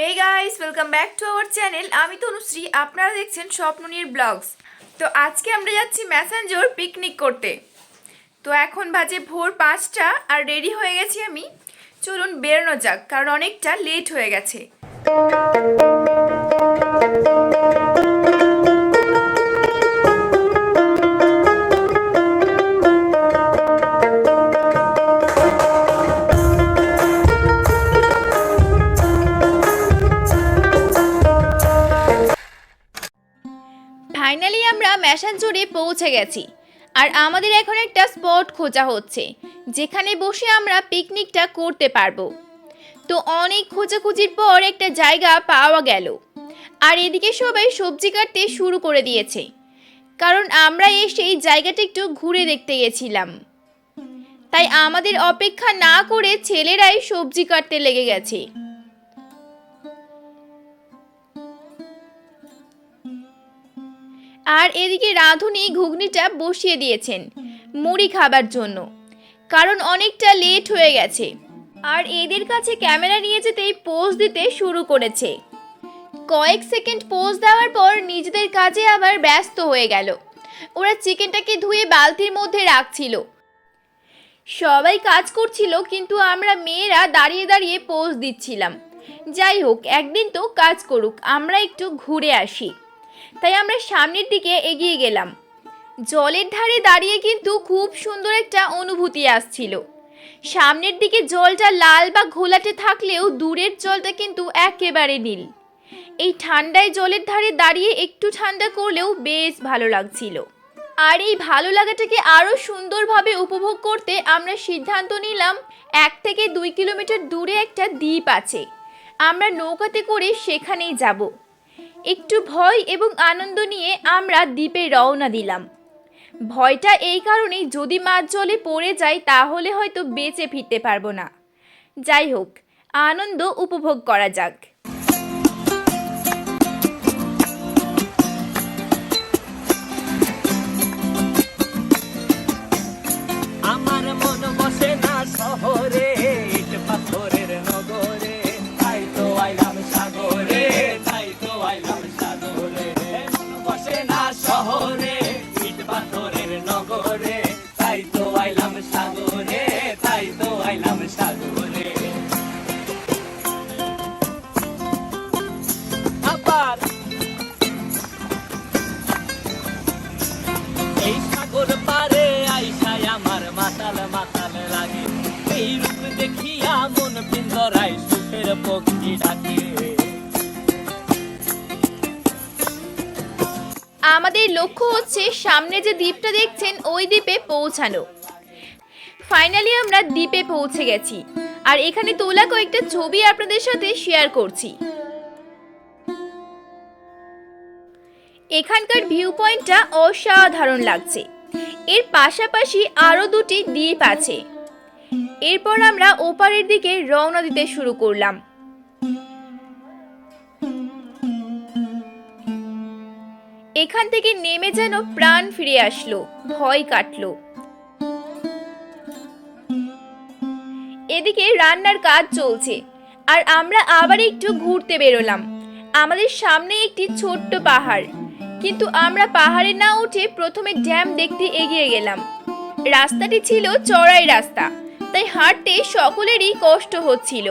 Hey guys welcome back to our channel আমি তনুশ্রী, আপনারা দেখছেন স্বপ্ননীর ব্লগস। তো আজকে আমরা যাচ্ছি ম্যাসেঞ্জোর পিকনিক করতে। তো এখন বাজে ভোর পাঁচটা আর রেডি হয়ে গেছি আমি। চলুন বেরোনো যাক, কারণ অনেকটা লেট হয়ে গেছে। ফাইনালি জুড়ে পৌঁছে গেছি। আর আমাদের এখন একটা স্পট খোঁজা হচ্ছে, যেখানে বসে আমরা পিকনিকটা করতে পারব। তো অনেক খোঁজাখুঁজির পর একটা জায়গা পাওয়া গেল। আর এদিকে সবাই সবজি কাটতে শুরু করে দিয়েছে। কারণ আমরা এসে এই জায়গাটা একটু ঘুরে দেখতে গেছিলাম। তাই আমাদের অপেক্ষা না করে ছেলেরাই সবজি কাটতে লেগে গেছে। আর এদিকে রাঁধুনি ঘুগনিটা বসিয়ে দিয়েছেন মুড়ি খাবার জন্য। কারণ অনেকটা লেট হয়ে গেছে। আর এদের কাছে ক্যামেরা নিয়ে যেতেই পোজ দিতে শুরু করেছে। কয়েক সেকেন্ড পোজ দেওয়ার পর নিজেদের কাজে আবার ব্যস্ত হয়ে গেল। ওরা চিকেনটাকে ধুয়ে বালতির মধ্যে রাখছিল। সবাই কাজ করছিল, কিন্তু আমরা মেয়েরা দাঁড়িয়ে দাঁড়িয়ে পোজ দিচ্ছিলাম। যাই হোক, একদিন তো কাজ করুক, আমরা একটু ঘুরে আসি। তাই আমরা সামনের দিকে এগিয়ে গেলাম। জলের ধারে দাঁড়িয়ে কিন্তু খুব সুন্দর একটা অনুভূতি আসছিল। সামনের দিকে জলটা লাল বা ঘোলাটে থাকলেও দূরের জলটা কিন্তু একেবারে নীল। এই ঠান্ডায় জলের ধারে দাঁড়িয়ে একটু ঠান্ডা করলেও বেশ ভালো লাগছিল। আর এই ভালো লাগাটাকে আরও সুন্দরভাবে উপভোগ করতে আমরা সিদ্ধান্ত নিলাম, এক থেকে দুই কিলোমিটার দূরে একটা দ্বীপ আছে। আমরা নৌকাতে করে সেখানেই যাব। একটু ভয় এবং আনন্দ নিয়ে আমরা দ্বীপে রওনা দিলাম। ভয়টা এই কারণেই যদি মাছ জলে পড়ে যায় তাহলে হয়তো বেঁচে ফিরতে পারব না। যাই হোক, আনন্দ উপভোগ করা যাক। আমাদের লক্ষ্য হচ্ছে সামনে যে দ্বীপটা দেখছেন, ওই দ্বীপে পৌঁছানো। ফাইনালি আমরা দ্বীপে পৌঁছে গেছি। আর এখানে তোলা কয়েকটা ছবি আপনাদের সাথে শেয়ার করছি। এখানকার ভিউ পয়েন্টটা অসাধারণ লাগছে। এর পাশাপাশি আরও দুটি দ্বীপ আছে। এরপর আমরা ওপারের দিকে রওনা দিতে শুরু করলাম। এখান থেকে নেমে যেন প্রাণ ফিরে আসলো, ভয় কাটলো। এদিকে রান্নার কাজ চলছে, আর আমরা আবার একটু ঘুরতে বেরোলাম। আমাদের সামনে একটি ছোট্ট পাহাড়, কিন্তু আমরা পাহাড়ে না উঠে প্রথমে ড্যাম দেখতে এগিয়ে গেলাম। রাস্তাটি ছিল চড়াই রাস্তা, তাই হাঁটতে সকলেরই কষ্ট হচ্ছিল।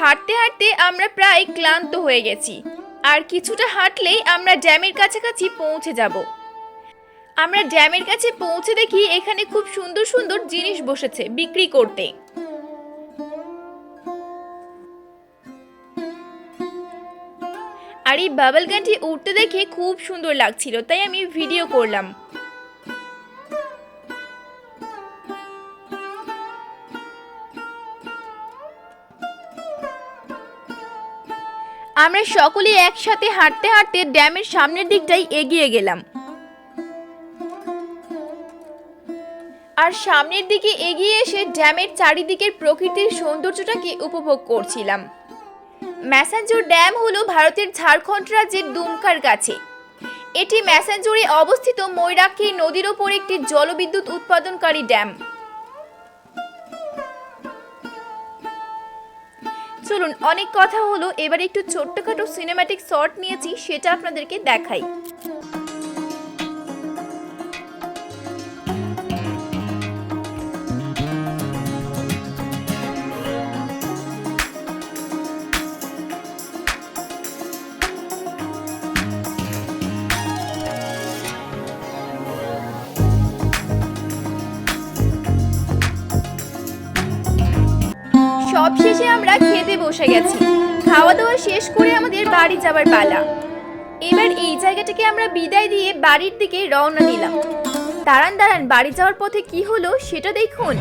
হাঁটতে হাঁটতে আমরা প্রায় ক্লান্ত হয়ে গেছি। আর কিছুটা হাঁটলেই আমরা ড্যামের কাছাকাছি পৌঁছে যাব। আমরা ড্যামের কাছে পৌঁছে দেখি এখানে খুব সুন্দর সুন্দর জিনিস বসেছে বিক্রি করতে। আর এই বাবল গানটি উঠতে দেখে খুব সুন্দর লাগছিল, তাই আমি ভিডিও করলাম। আমরা সকলে একসাথে হাঁটতে হাঁটতে ড্যামের সামনের দিকটাই এগিয়ে গেলাম। আর সামনের দিকে এগিয়ে এসে ড্যামের চারিদিকের প্রকৃতির সৌন্দর্যটাকে উপভোগ করছিলাম। ম্যাসাঞ্জোর ড্যাম হলো ভারতের ঝাড়খণ্ড রাজ্যের দুমকার কাছে। এটি ম্যাসাঞ্জোরে অবস্থিত ময়ূরাক্ষী নদীর ওপর একটি জলবিদ্যুৎ উৎপাদনকারী ড্যাম। চলুন অনেক কথা হলো এবার একটু ছোট্টখাটো সিনেম্যাটিক শর্ট নিয়েছি সেটা আপনাদেরকে দেখাই। সবশেষে আমরা খেতে বসে গেছি। খাওয়া দাওয়া শেষ করে আমাদের বাড়ি যাবার পালা। এবার এই জায়গাটাকে আমরা বিদায় দিয়ে বাড়ির দিকে রওনা দিলাম। দাঁড়ান দাঁড়ান, বাড়ি যাওয়ার পথে কি হলো সেটা দেখুন।